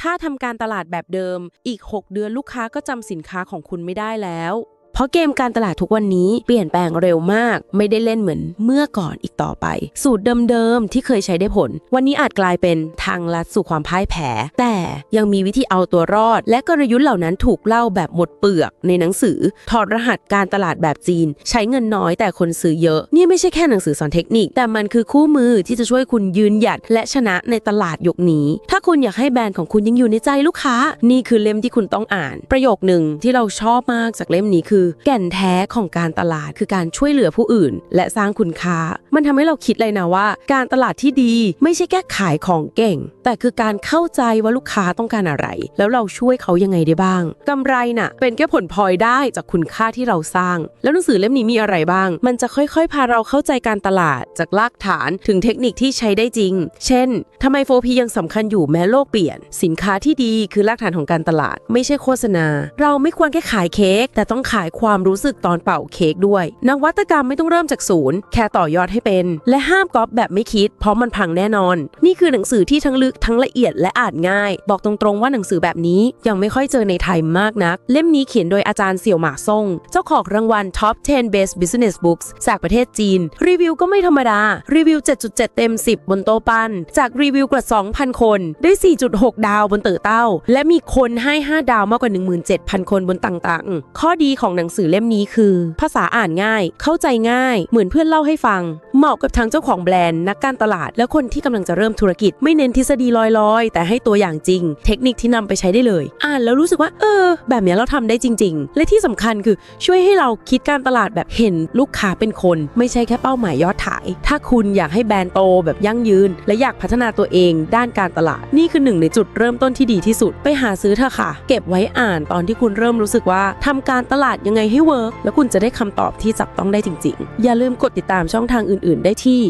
ถ้าทำการตลาดแบบเดิม อีก 6 เดือนลูกค้าก็จำสินค้าของคุณไม่ได้แล้ว ราะเกมการตลาดทุกวันนี้เปลี่ยนแปลงเร็วมาก ไม่ได้เล่นเหมือนเมื่อก่อนอีกต่อไป สูตรเดิมๆที่เคยใช้ได้ผล วันนี้อาจกลายเป็นทางลัดสู่ความพ่ายแพ้ แต่ยังมีวิธีเอาตัวรอด และกลยุทธ์เหล่านั้นถูกเล่าแบบหมดเปลือก ในหนังสือถอดรหัสการตลาดแบบจีน ใช้เงินน้อยแต่คนซื้อเยอะ นี่ไม่ใช่แค่หนังสือสอนเทคนิค แต่มันคือคู่มือที่จะช่วยคุณยืนหยัดและชนะในตลาดยุคนี้ ถ้าคุณอยากให้แบรนด์ของคุณยังอยู่ในใจลูกค้า นี่คือเล่มที่คุณต้องอ่าน ประโยคหนึ่งที่เราชอบมากจากเล่มนี้คือแก่นแท้ของการตลาดคือการช่วยเหลือผู้อื่น และสร้างคุณค่า มันทำให้เราคิดเลยนะว่า การตลาดที่ดีไม่ใช่แค่ขายของเก่ง แต่คือการเข้าใจว่าลูกค้าต้องการอะไร แล้วเราช่วยเขายังไงได้บ้างกำไรน่ะเป็นแค่ผลพลอยได้จากคุณค่าที่เราสร้าง แล้วหนังสือเล่มนี้มีอะไรบ้าง มันจะค่อยๆ พาเราเข้าใจการตลาดจากรากฐานถึงเทคนิคที่ใช้ได้จริง เช่นทำไม 4P ยังสำคัญอยู่แม้โลกเปลี่ยน สินค้าที่ดีคือรากฐานของการตลาด ไม่ใช่โฆษณา เราไม่ควรแค่ขายเค้กแต่ต้องขายความรู้สึกตอนเป่าเค้กด้วย นวัตกรรมไม่ต้องเริ่มจากศูนย์ แค่ต่อยอดให้เป็น และห้ามก๊อปแบบไม่คิด เพราะมันพังแน่นอน นี่คือหนังสือที่ทั้งลึกทั้งละเอียดและอ่านง่าย บอกตรงๆว่าหนังสือแบบนี้ยังไม่ค่อยเจอในไทยมากนัก เล่มนี้เขียนโดยอาจารย์เสี่ยวหมาซ่ง เจ้าของรางวัล Top 10 Best Business Books จากประเทศจีน รีวิวก็ไม่ธรรมดา รีวิว 7.7 เต็ม 10 บนโตะปันจากรีวิวกว่า 2,000 คน ได้ 4.6 ดาวบนเต๋อเต้า และมีคนให้ 5 ดาวมากกว่า 17,000 คนบนต่างๆ ข้อดีของหนังสือเล่มนี้คือ ภาษาอ่านง่าย เข้าใจง่าย เหมือนเพื่อนเล่าให้ฟัง เหมาะกับทั้งเจ้าของแบรนด์นักการตลาด และคนที่กำลังจะเริ่มธุรกิจ ไม่เน้นทฤษฎีลอยๆ แต่ให้ตัวอย่างจริง เทคนิคที่นำไปใช้ได้เลย อ่านแล้วรู้สึกว่า เออ แบบนี้เราทำได้จริง ๆ และที่สำคัญคือช่วยให้เราคิดการตลาดแบบเห็นลูกค้าเป็นคน ไม่ใช่แค่เป้าหมายยอดขาย ถ้าคุณอยากให้แบรนด์โตแบบยั่งยืน และอยากพัฒนาตัวเองด้านการตลาด นี่คือหนึ่งในจุดเริ่มต้นที่ดีที่สุด ไปหาซื้อเถอะค่ะ เก็บไว้อ่านตอนที่คุณเริ่มรู้สึกว่าทำการตลาดยังไงให้เวิร์กแล้วคุณจะได้คำตอบที่จับต้องได้จริงๆ อย่าลืมกดติดตามช่องทางอื่น ๆ ได้ที่